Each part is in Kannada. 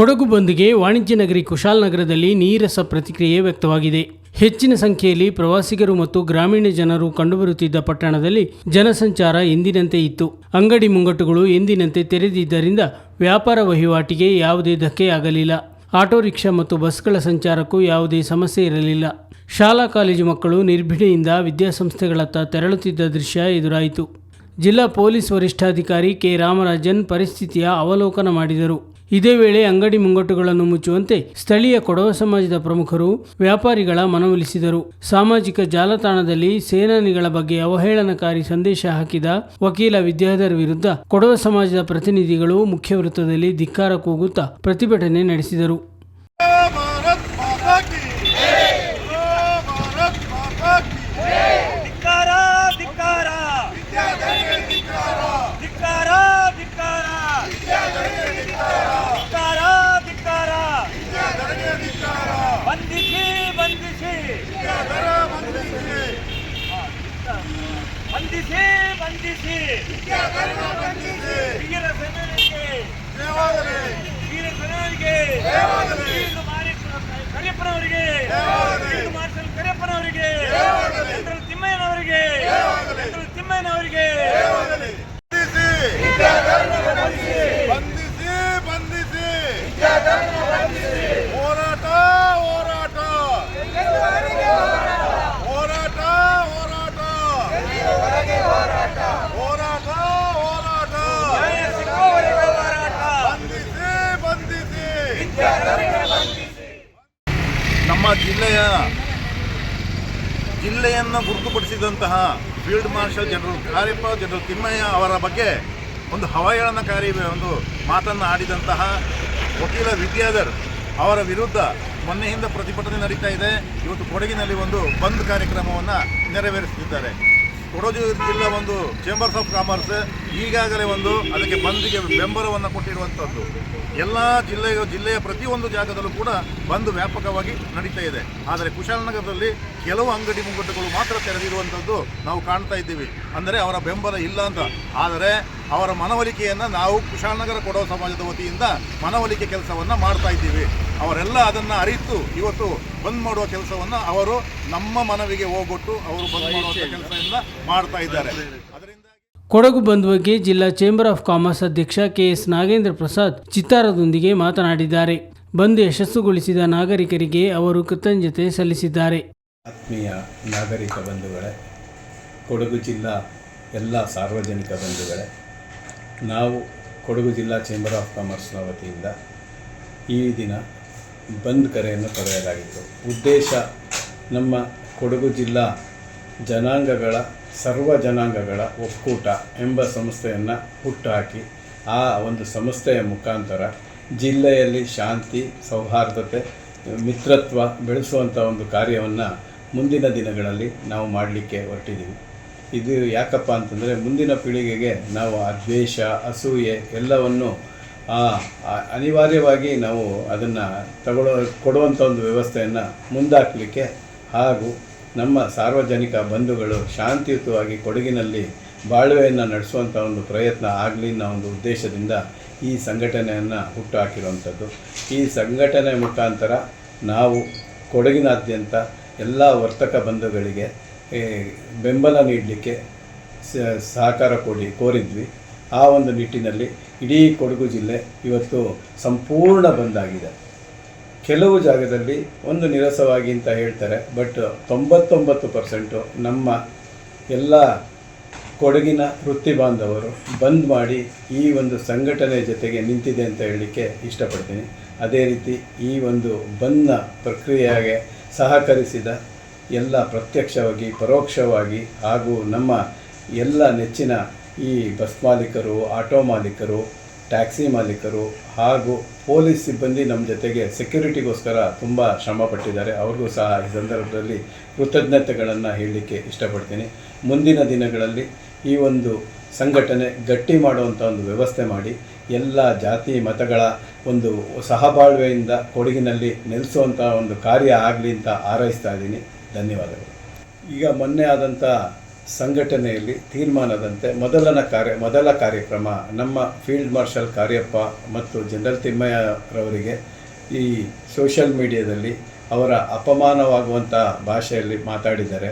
ಕೊಡಗು ಬಂದ್ಗೆ ವಾಣಿಜ್ಯ ನಗರಿ ಕುಶಾಲನಗರದಲ್ಲಿ ನೀರಸ ಪ್ರತಿಕ್ರಿಯೆ ವ್ಯಕ್ತವಾಗಿದೆ. ಹೆಚ್ಚಿನ ಸಂಖ್ಯೆಯಲ್ಲಿ ಪ್ರವಾಸಿಗರು ಮತ್ತು ಗ್ರಾಮೀಣ ಜನರು ಕಂಡುಬರುತ್ತಿದ್ದ ಪಟ್ಟಣದಲ್ಲಿ ಜನಸಂಚಾರ ಎಂದಿನಂತೆ ಇತ್ತು. ಅಂಗಡಿ ಮುಂಗಟ್ಟುಗಳು ಎಂದಿನಂತೆ ತೆರೆದಿದ್ದರಿಂದ ವ್ಯಾಪಾರ ವಹಿವಾಟಿಗೆ ಯಾವುದೇ ಧಕ್ಕೆಯಾಗಲಿಲ್ಲ ಆಟೋ ರಿಕ್ಷಾ ಮತ್ತು ಬಸ್ಗಳ ಸಂಚಾರಕ್ಕೂ ಯಾವುದೇ ಸಮಸ್ಯೆ ಇರಲಿಲ್ಲ. ಶಾಲಾ ಕಾಲೇಜು ಮಕ್ಕಳು ನಿರ್ಭಿಡೆಯಿಂದ ವಿದ್ಯಾಸಂಸ್ಥೆಗಳತ್ತ ತೆರಳುತ್ತಿದ್ದ ದೃಶ್ಯ ಎದುರಾಯಿತು. ಜಿಲ್ಲಾ ಪೊಲೀಸ್ ವರಿಷ್ಠಾಧಿಕಾರಿ ಕೆ. ರಾಮರಾಜನ್ ಪರಿಸ್ಥಿತಿಯ ಅವಲೋಕನ ಮಾಡಿದರು. ಇದೇ ವೇಳೆ ಅಂಗಡಿ ಮುಂಗಟ್ಟುಗಳನ್ನು ಮುಚ್ಚುವಂತೆ ಸ್ಥಳೀಯ ಕೊಡವ ಸಮಾಜದ ಪ್ರಮುಖರು, ವ್ಯಾಪಾರಿಗಳ ಮನವೊಲಿಸಿದರು. ಸಾಮಾಜಿಕ ಜಾಲತಾಣದಲ್ಲಿ ಸೇನಾನಿಗಳ ಬಗ್ಗೆ ಅವಹೇಳನಕಾರಿ ಸಂದೇಶ ಹಾಕಿದ ವಕೀಲ ವಿದ್ಯಾಧರ್ ವಿರುದ್ಧ ಕೊಡವ ಸಮಾಜದ ಪ್ರತಿನಿಧಿಗಳು ಮುಖ್ಯ ವೃತ್ತದಲ್ಲಿ ಧಿಕ್ಕಾರ ಕೂಗುತ್ತಾ ಪ್ರತಿಭಟನೆ ನಡೆಸಿದರು. ಬಂಧಿಸಿ ಬಂಧಿಸಿ ವೀರ ಸೇನೆಗೆ ವೀರ ಸೇನೆಗೆ ವೀರ ಮಾರಿ ಕರಿಯಪ್ಪನವರಿಗೆ ವೀರ ಮಾರ್ಷಲ್ ಕರಿಯಪ್ಪನವರಿಗೆ ಜಿಲ್ಲೆಯ ಜಿಲ್ಲೆಯನ್ನು ಗುರುತುಪಡಿಸಿದಂತಹ field marshal general Cariappa general Thimayya ಅವರ ಬಗ್ಗೆ ಒಂದು ಹವಾಯಣಕಾರಿ ಒಂದು ಮಾತನ್ನು ಆಡಿದಂತಹ ವಕೀಲ ವಿದ್ಯಾಧರ್ ಅವರ ವಿರುದ್ಧ ಮೊನ್ನೆಯಿಂದ ಪ್ರತಿಭಟನೆ ನಡೀತಾ ಇದೆ. ಇವತ್ತು ಕೊಡಗಿನಲ್ಲಿ ಒಂದು ಬಂದ್ ಕಾರ್ಯಕ್ರಮವನ್ನು ನೆರವೇರಿಸುತ್ತಿದ್ದಾರೆ. ಕೊಡಗು ಜಿಲ್ಲೆ ಒಂದು ಚೇಂಬರ್ಸ್ ಆಫ್ ಕಾಮರ್ಸ್ ಈಗಾಗಲೇ ಒಂದು ಅದಕ್ಕೆ ಬಂದಿಗೆ ಬೆಂಬಲವನ್ನು ಕೊಟ್ಟಿರುವಂಥದ್ದು ಎಲ್ಲ ಜಿಲ್ಲೆಯ ಜಿಲ್ಲೆಯ ಪ್ರತಿಯೊಂದು ಜಾಗದಲ್ಲೂ ಕೂಡ ಬಂದ್ ವ್ಯಾಪಕವಾಗಿ ನಡೀತಾ ಇದೆ. ಆದರೆ ಕುಶಾಲನಗರದಲ್ಲಿ ಕೆಲವು ಅಂಗಡಿ ಮುಂಗಟ್ಟುಗಳು ಮಾತ್ರ ತೆರೆದಿರುವಂಥದ್ದು ನಾವು ಕಾಣ್ತಾ ಇದ್ದೀವಿ. ಅಂದರೆ ಅವರ ಬೆಂಬಲ ಇಲ್ಲ ಅಂತ. ಆದರೆ ಅವರ ಮನವೊಲಿಕೆಯನ್ನು ನಾವು ಕುಶಾಲನಗರ ಕೊಡೋ ಸಮಾಜದ ವತಿಯಿಂದ ಮನವೊಲಿಕೆ ಕೆಲಸವನ್ನು ಮಾಡ್ತಾ ಇದ್ದೀವಿ. ಅವರೆಲ್ಲ ಅದನ್ನು ಅರಿತು ಇವತ್ತು ಬಂದ್ ಮಾಡುವ ಕೆಲಸವನ್ನು ಅವರು ನಮ್ಮ ಮನವಿಗೆ ಹೋಗೊಟ್ಟು ಅವರು ಬಂದ್ ಮಾಡುವ ಕೆಲಸದಿಂದ ಮಾಡ್ತಾ ಇದ್ದಾರೆ. ಅದರಿಂದ ಕೊಡಗು ಬಂದ್ ಬಗ್ಗೆ ಜಿಲ್ಲಾ ಚೇಂಬರ್ ಆಫ್ ಕಾಮರ್ಸ್ ಅಧ್ಯಕ್ಷ ಕೆ ಎಸ್ ನಾಗೇಂದ್ರ ಪ್ರಸಾದ್ ಚಿತ್ತಾರದೊಂದಿಗೆ ಮಾತನಾಡಿದ್ದಾರೆ. ಬಂದ್ ಯಶಸ್ಸುಗೊಳಿಸಿದ ನಾಗರಿಕರಿಗೆ ಅವರು ಕೃತಜ್ಞತೆ ಸಲ್ಲಿಸಿದ್ದಾರೆ. ಆತ್ಮೀಯ ನಾಗರಿಕ ಬಂಧುಗಳೇ ಕೊಡಗು ಜಿಲ್ಲಾ ಎಲ್ಲ ಸಾರ್ವಜನಿಕ ಬಂಧುಗಳೇ ನಾವು ಕೊಡಗು ಜಿಲ್ಲಾ ಚೇಂಬರ್ ಆಫ್ ಕಾಮರ್ಸ್ನ ವತಿಯಿಂದ ಈ ದಿನ ಬಂದ್ ಕರೆಯನ್ನು ಪಡೆಯಲಾಗಿತ್ತು ಉದ್ದೇಶ ನಮ್ಮ ಕೊಡಗು ಜಿಲ್ಲಾ ಜನಾಂಗಗಳ, ಸರ್ವ ಜನಾಂಗಗಳ ಒಕ್ಕೂಟ ಎಂಬ ಸಂಸ್ಥೆಯನ್ನು ಹುಟ್ಟುಹಾಕಿ, ಆ ಒಂದು ಸಂಸ್ಥೆಯ ಮುಖಾಂತರ ಜಿಲ್ಲೆಯಲ್ಲಿ ಶಾಂತಿ, ಸೌಹಾರ್ದತೆ, ಮಿತ್ರತ್ವ ಬೆಳೆಸುವಂಥ ಒಂದು ಕಾರ್ಯವನ್ನು ಮುಂದಿನ ದಿನಗಳಲ್ಲಿ ನಾವು ಮಾಡಲಿಕ್ಕೆ ಹೊರಟಿದ್ದೀವಿ ಇದು ಯಾಕಪ್ಪ ಅಂತಂದರೆ ಮುಂದಿನ ಪೀಳಿಗೆಗೆ ನಾವು ಆ ದ್ವೇಷ, ಅಸೂಯೆ ಎಲ್ಲವನ್ನು ಅನಿವಾರ್ಯವಾಗಿ ನಾವು ಅದನ್ನು ತಗೊಳ್ಳೋ ಕೊಡುವಂಥ ಒಂದು ವ್ಯವಸ್ಥೆಯನ್ನು ಮುಂದಾಕಲಿಕ್ಕೆ ಹಾಗೂ ನಮ್ಮ ಸಾರ್ವಜನಿಕ ಬಂಧುಗಳು ಶಾಂತಿಯುತವಾಗಿ ಕೊಡಗಿನಲ್ಲಿ ಬಾಳ್ವೆಯನ್ನು ನಡೆಸುವಂಥ ಒಂದು ಪ್ರಯತ್ನ ಆಗಲಿ ಅನ್ನೋ ಒಂದು ಉದ್ದೇಶದಿಂದ ಈ ಸಂಘಟನೆಯನ್ನು ಹುಟ್ಟುಹಾಕಿರುವಂಥದ್ದು. ಈ ಸಂಘಟನೆ ಮುಖಾಂತರ ನಾವು ಕೊಡಗಿನಾದ್ಯಂತ ಎಲ್ಲ ವರ್ತಕ ಬಂಧುಗಳಿಗೆ ಬೆಂಬಲ ನೀಡಲಿಕ್ಕೆ ಸಹಕಾರ ಕೊಡಿ ಕೋರಿದ್ವಿ. ಆ ಒಂದು ನಿಟ್ಟಿನಲ್ಲಿ ಇಡೀ ಕೊಡಗು ಜಿಲ್ಲೆ ಇವತ್ತು ಸಂಪೂರ್ಣ ಬಂದಾಗಿದೆ. ಕೆಲವು ಜಾಗದಲ್ಲಿ ಒಂದು ನಿರಸವಾಗಿ ಅಂತ ಹೇಳ್ತಾರೆ, ಬಟ್ ತೊಂಬತ್ತೊಂಬತ್ತು ಪರ್ಸೆಂಟು ನಮ್ಮ ಎಲ್ಲ ಕೊಡಗಿನ ವೃತ್ತಿ ಬಾಂಧವರು ಬಂದ್ ಮಾಡಿ ಈ ಒಂದು ಸಂಘಟನೆ ಜೊತೆಗೆ ನಿಂತಿದೆ ಅಂತ ಹೇಳಲಿಕ್ಕೆ ಇಷ್ಟಪಡ್ತೀನಿ. ಅದೇ ರೀತಿ ಈ ಒಂದು ಬಂದ್ನ ಪ್ರಕ್ರಿಯೆಗೆ ಸಹಕರಿಸಿದ ಎಲ್ಲ ಪ್ರತ್ಯಕ್ಷವಾಗಿ, ಪರೋಕ್ಷವಾಗಿ ಹಾಗೂ ನಮ್ಮ ಎಲ್ಲ ನೆಚ್ಚಿನ ಈ ಬಸ್ ಮಾಲೀಕರು, ಆಟೋ ಮಾಲೀಕರು, ಟ್ಯಾಕ್ಸಿ ಮಾಲೀಕರು ಹಾಗೂ ಪೊಲೀಸ್ ಸಿಬ್ಬಂದಿ ನಮ್ಮ ಜೊತೆಗೆ ಸೆಕ್ಯೂರಿಟಿಗೋಸ್ಕರ ತುಂಬ ಶ್ರಮ ಪಟ್ಟಿದ್ದಾರೆ. ಅವ್ರಿಗೂ ಸಹ ಈ ಸಂದರ್ಭದಲ್ಲಿ ಕೃತಜ್ಞತೆಗಳನ್ನು ಹೇಳಲಿಕ್ಕೆ ಇಷ್ಟಪಡ್ತೀನಿ. ಮುಂದಿನ ದಿನಗಳಲ್ಲಿ ಈ ಒಂದು ಸಂಘಟನೆ ಗಟ್ಟಿ ಮಾಡುವಂಥ ಒಂದು ವ್ಯವಸ್ಥೆ ಮಾಡಿ, ಎಲ್ಲ ಜಾತಿ ಮತಗಳ ಒಂದು ಸಹಬಾಳ್ವೆಯಿಂದ ಕೊಡಗಿನಲ್ಲಿ ನೆಲೆಸುವಂಥ ಒಂದು ಕಾರ್ಯ ಆಗಲಿ ಅಂತ ಹಾರೈಸ್ತಾ ಇದ್ದೀನಿ. ಧನ್ಯವಾದಗಳು. ಈಗ ಮೊನ್ನೆ ಆದಂಥ ಸಂಘಟನೆಯಲ್ಲಿ ತೀರ್ಮಾನದಂತೆ ಮೊದಲನ ಕಾರ್ಯ, ಮೊದಲ ಕಾರ್ಯಕ್ರಮ ನಮ್ಮ ಫೀಲ್ಡ್ ಮಾರ್ಷಲ್ ಕಾರ್ಯಪ್ಪ ಮತ್ತು ಜನರಲ್ ತಿಮ್ಮಯ್ಯರವರಿಗೆ ಈ ಸೋಷಿಯಲ್ ಮೀಡಿಯಾದಲ್ಲಿ ಅವರ ಅಪಮಾನವಾಗುವಂಥ ಭಾಷೆಯಲ್ಲಿ ಮಾತಾಡಿದ್ದಾರೆ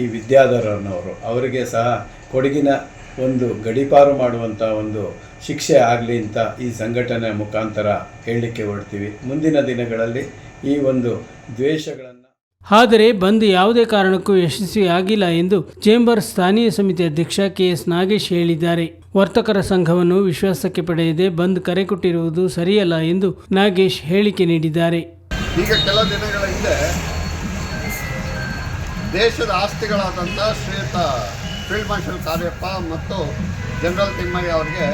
ಈ ವಿದ್ಯಾಧರನವರು. ಅವರಿಗೆ ಸಹ ಕೊಡಗಿನ ಒಂದು ಗಡೀಪಾರು ಮಾಡುವಂಥ ಒಂದು ಶಿಕ್ಷೆ ಆಗಲಿ ಅಂತ ಈ ಸಂಘಟನೆ ಮುಖಾಂತರ ಹೇಳಲಿಕ್ಕೆ ಹೊರಡ್ತೀವಿ. ಮುಂದಿನ ದಿನಗಳಲ್ಲಿ ಈ ಒಂದು ದ್ವೇಷಗಳನ್ನು ಆದರೆ ಬಂದ್ ಯಾವುದೇ ಕಾರಣಕ್ಕೂ ಯಶಸ್ವಿಯಾಗಿಲ್ಲ ಎಂದು ಚೇಂಬರ್ ಸ್ಥಾನೀಯ ಸಮಿತಿ ಅಧ್ಯಕ್ಷ ಕೆಎಸ್ ನಾಗೇಶ್ ಹೇಳಿದ್ದಾರೆ. ವರ್ತಕರ ಸಂಘವನ್ನು ವಿಶ್ವಾಸಕ್ಕೆ ಪಡೆಯದೆ ಬಂದ್ ಕರೆ ಕೊಟ್ಟಿರುವುದು ಸರಿಯಲ್ಲ ಎಂದು ನಾಗೇಶ್ ಹೇಳಿಕೆ ನೀಡಿದ್ದಾರೆ. ಈಗ ಕೆಲ ದಿನಗಳ ಹಿಂದೆ ದೇಶದ ಆಸ್ತಿಗಳಾದಂಥ ಶ್ರೀಯುತ ಫೀಲ್ಡ್ ಮಾರ್ಷಲ್ ಕಾರ್ಯಪ್ಪ ಮತ್ತು ಜನರಲ್ ತಿಮ್ಮಯ್ಯ ಅವರಿಗೆ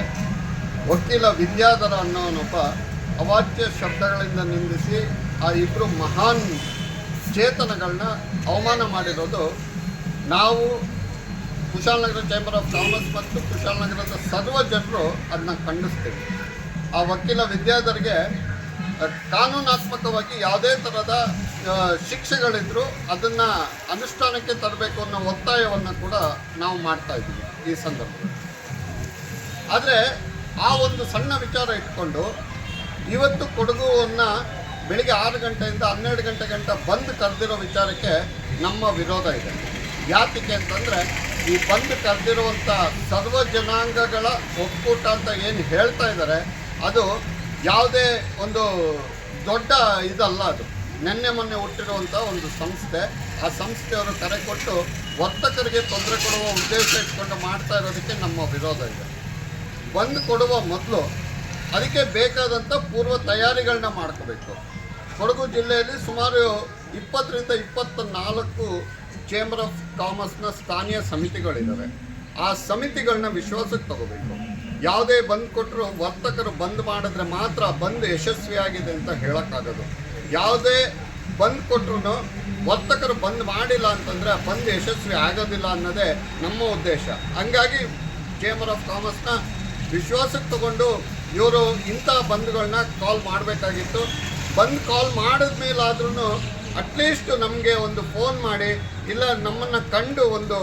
ವಕೀಲ ವಿದ್ಯಾಧರ ಅನ್ನೋನೊಬ್ಬ ಅವಾಚ್ಯ ಶಬ್ದಗಳಿಂದ ನಿಂದಿಸಿ ಆ ಇಬ್ಬರು ಮಹಾನ್ ಚೇತನಗಳನ್ನ ಅವಮಾನ ಮಾಡಿರೋದು ನಾವು ಕುಶಾಲನಗರ ಚೇಂಬರ್ ಆಫ್ ಕಾಮರ್ಸ್ ಮತ್ತು ಕುಶಾಲನಗರದ ಸರ್ವ ಜನರು ಅದನ್ನ ಖಂಡಿಸ್ತೀವಿ. ಆ ವಕೀಲ ವಿದ್ಯಾಧರಿಗೆ ಕಾನೂನಾತ್ಮಕವಾಗಿ ಯಾವುದೇ ಥರದ ಶಿಕ್ಷೆಗಳಿದ್ರೂ ಅದನ್ನು ಅನುಷ್ಠಾನಕ್ಕೆ ತರಬೇಕು ಅನ್ನೋ ಒತ್ತಾಯವನ್ನು ಕೂಡ ನಾವು ಮಾಡ್ತಾ ಇದ್ದೀವಿ ಈ ಸಂದರ್ಭದಲ್ಲಿ. ಆದರೆ ಆ ಒಂದು ಸಣ್ಣ ವಿಚಾರ ಇಟ್ಕೊಂಡು ಇವತ್ತು ಕೊಡಗುವನ್ನು ಬೆಳಿಗ್ಗೆ ಆರು ಗಂಟೆಯಿಂದ ಹನ್ನೆರಡು ಗಂಟೆ ಗಂಟ ಬಂದ್ ಕರೆದಿರೋ ವಿಚಾರಕ್ಕೆ ನಮ್ಮ ವಿರೋಧ ಇದೆ. ಯಾತಕ್ಕೆ ಅಂತಂದರೆ ಈ ಬಂದ್ ಕರೆದಿರುವಂಥ ಸರ್ವ ಜನಾಂಗಗಳ ಒಕ್ಕೂಟ ಅಂತ ಏನು ಹೇಳ್ತಾ ಇದ್ದಾರೆ ಅದು ಯಾವುದೇ ಒಂದು ದೊಡ್ಡ ಇದಲ್ಲ ಅದು. ನಿನ್ನೆ ಮೊನ್ನೆ ಹುಟ್ಟಿರುವಂಥ ಒಂದು ಸಂಸ್ಥೆ, ಆ ಸಂಸ್ಥೆಯವರು ಕರೆ ಕೊಟ್ಟು ವರ್ತಕರಿಗೆ ತೊಂದರೆ ಕೊಡುವ ಉದ್ದೇಶ ಇಟ್ಕೊಂಡು ಮಾಡ್ತಾ ಇರೋದಕ್ಕೆ ನಮ್ಮ ವಿರೋಧ ಇದೆ. ಬಂದು ಕೊಡುವ ಮೊದಲು ಅದಕ್ಕೆ ಬೇಕಾದಂಥ ಪೂರ್ವ ತಯಾರಿಗಳನ್ನ ಮಾಡ್ಕೋಬೇಕು. ಕೊಡಗು ಜಿಲ್ಲೆಯಲ್ಲಿ ಸುಮಾರು ಇಪ್ಪತ್ತರಿಂದ ಇಪ್ಪತ್ತ ನಾಲ್ಕು ಚೇಂಬರ್ ಆಫ್ ಕಾಮರ್ಸ್ನ ಸ್ಥಾನೀಯ ಸಮಿತಿಗಳಿದ್ದಾವೆ ಆ ಸಮಿತಿಗಳನ್ನ ವಿಶ್ವಾಸಕ್ಕೆ ತಗೋಬೇಕು. ಯಾವುದೇ ಬಂದ್ ಕೊಟ್ಟರು ವರ್ತಕರು ಬಂದ್ ಮಾಡಿದ್ರೆ ಮಾತ್ರ ಬಂದ್ ಯಶಸ್ವಿಯಾಗಿದೆ ಅಂತ ಹೇಳೋಕ್ಕಾಗೋದು. ಯಾವುದೇ ಬಂದ್ ಕೊಟ್ಟರು ವರ್ತಕರು ಬಂದ್ ಮಾಡಿಲ್ಲ ಅಂತಂದರೆ ಬಂದ್ ಯಶಸ್ವಿ ಆಗೋದಿಲ್ಲ ಅನ್ನೋದೇ ನಮ್ಮ ಉದ್ದೇಶ. ಹಂಗಾಗಿ ಚೇಂಬರ್ ಆಫ್ ಕಾಮರ್ಸ್ನ ವಿಶ್ವಾಸಕ್ಕೆ ತಗೊಂಡು ಇವರು ಇಂಥ ಬಂದ್ಗಳನ್ನ ಕಾಲ್ ಮಾಡಬೇಕಾಗಿತ್ತು. ಬಂದ್ ಕಾಲ್ ಮಾಡಿದ ಮೇಲಾದ್ರೂ ಅಟ್ಲೀಸ್ಟ್ ನಮಗೆ ಒಂದು ಫೋನ್ ಮಾಡಿ, ಇಲ್ಲ ನಮ್ಮನ್ನು ಕಂಡು ಒಂದು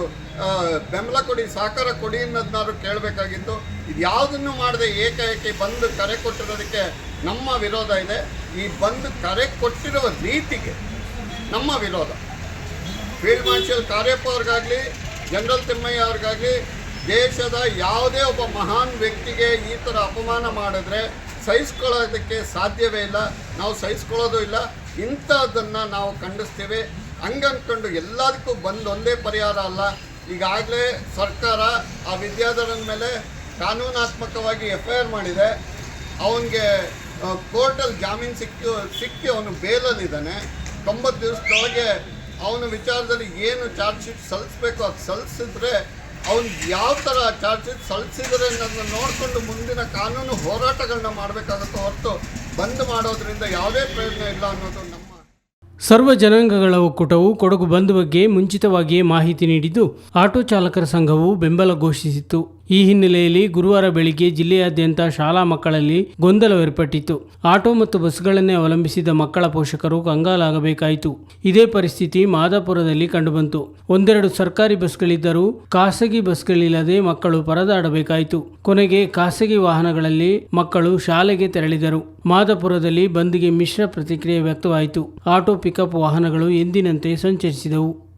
ಬೆಂಬಲ ಕೊಡಿ, ಸಹಕಾರ ಕೊಡಿ ಅನ್ನೋದನ್ನಾದ್ರು ಕೇಳಬೇಕಾಗಿತ್ತು. ಇದು ಯಾವುದನ್ನು ಮಾಡದೆ ಏಕಾಏಕಿ ಬಂದು ಕರೆ ಕೊಟ್ಟಿರೋದಕ್ಕೆ ನಮ್ಮ ವಿರೋಧ ಇದೆ. ಈ ಬಂದು ಕರೆ ಕೊಟ್ಟಿರುವ ರೀತಿಗೆ ನಮ್ಮ ವಿರೋಧ. ಫೀಲ್ಡ್ ಮಾರ್ಷಲ್ ಕಾರ್ಯಪ್ಪ ಅವ್ರಿಗಾಗಲಿ ಜನರಲ್ ತಿಮ್ಮಯ್ಯ ಅವ್ರಿಗಾಗಲಿ, ದೇಶದ ಯಾವುದೇ ಒಬ್ಬ ಮಹಾನ್ ವ್ಯಕ್ತಿಗೆ ಈ ಥರ ಅಪಮಾನ ಮಾಡಿದ್ರೆ ಸಹಿಸ್ಕೊಳ್ಳೋದಕ್ಕೆ ಸಾಧ್ಯವೇ ಇಲ್ಲ. ನಾವು ಸಹಿಸ್ಕೊಳ್ಳೋದು ಇಲ್ಲ. ಇಂಥದ್ದನ್ನು ನಾವು ಖಂಡಿಸ್ತೇವೆ. ಹಂಗನ್ಕೊಂಡು ಎಲ್ಲದಕ್ಕೂ ಬಂದು ಒಂದೇ ಪರಿಹಾರ ಅಲ್ಲ. ಈಗಾಗಲೇ ಸರ್ಕಾರ ಆ ವಿದ್ಯಾಧರನ ಮೇಲೆ ಕಾನೂನಾತ್ಮಕವಾಗಿ ಎಫ್ ಐ ಆರ್ ಮಾಡಿದೆ. ಅವನಿಗೆ ಕೋರ್ಟಲ್ಲಿ ಜಾಮೀನು ಸಿಕ್ಕಿ ಸಿಕ್ಕಿ ಅವನು ಬೇಲಲ್ಲಿದ್ದಾನೆ. ತೊಂಬತ್ತು ದಿವಸದೊಳಗೆ ಅವನ ವಿಚಾರದಲ್ಲಿ ಏನು ಚಾರ್ಜ್ ಶೀಟ್ ಸಲ್ಲಿಸ್ಬೇಕು ಅದು ಸಲ್ಲಿಸಿದ್ರೆ ಅವನು ಯಾವ ಥರ ಚಾರ್ಜ್ ಶೀಟ್ ಸಲ್ಲಿಸಿದ್ರೆ ಅನ್ನೋದನ್ನ ನೋಡಿಕೊಂಡು ಮುಂದಿನ ಕಾನೂನು ಹೋರಾಟಗಳನ್ನ ಮಾಡಬೇಕಾಗುತ್ತೆ ಹೊರತು ಬಂದ್ ಮಾಡೋದ್ರಿಂದ ಯಾವುದೇ ಪ್ರಯೋಜನ ಇಲ್ಲ ಅನ್ನೋದು ನಮ್ಮ ಸರ್ವ ಜನಾಂಗಗಳ ಒಕ್ಕೂಟವು ಕೊಡಗು ಬಂದ್ ಬಗ್ಗೆ ಮುಂಚಿತವಾಗಿಯೇ ಮಾಹಿತಿ ನೀಡಿದ್ದು, ಆಟೋ ಚಾಲಕರ ಸಂಘವು ಬೆಂಬಲ ಘೋಷಿಸಿತ್ತು. ಈ ಹಿನ್ನೆಲೆಯಲ್ಲಿ ಗುರುವಾರ ಬೆಳಿಗ್ಗೆ ಜಿಲ್ಲೆಯಾದ್ಯಂತ ಶಾಲಾ ಮಕ್ಕಳಲ್ಲಿ ಗೊಂದಲವೇರ್ಪಟ್ಟಿತ್ತು. ಆಟೋ ಮತ್ತು ಬಸ್ಗಳನ್ನೇ ಅವಲಂಬಿಸಿದ ಮಕ್ಕಳ ಪೋಷಕರು ಕಂಗಾಲಾಗಬೇಕಾಯಿತು. ಇದೇ ಪರಿಸ್ಥಿತಿ ಮಾದಾಪುರದಲ್ಲಿ ಕಂಡುಬಂತು. ಒಂದೆರಡು ಸರ್ಕಾರಿ ಬಸ್ಗಳಿದ್ದರೂ ಖಾಸಗಿ ಬಸ್ಗಳಿಲ್ಲದೆ ಮಕ್ಕಳು ಪರದಾಡಬೇಕಾಯಿತು. ಕೊನೆಗೆ ಖಾಸಗಿ ವಾಹನಗಳಲ್ಲಿ ಮಕ್ಕಳು ಶಾಲೆಗೆ ತೆರಳಿದರು. ಮಾದಾಪುರದಲ್ಲಿ ಬಂದ್ಗೆ ಮಿಶ್ರ ಪ್ರತಿಕ್ರಿಯೆ ವ್ಯಕ್ತವಾಯಿತು. ಆಟೋ ಪಿಕಪ್ ವಾಹನಗಳು ಎಂದಿನಂತೆ ಸಂಚರಿಸಿದವು.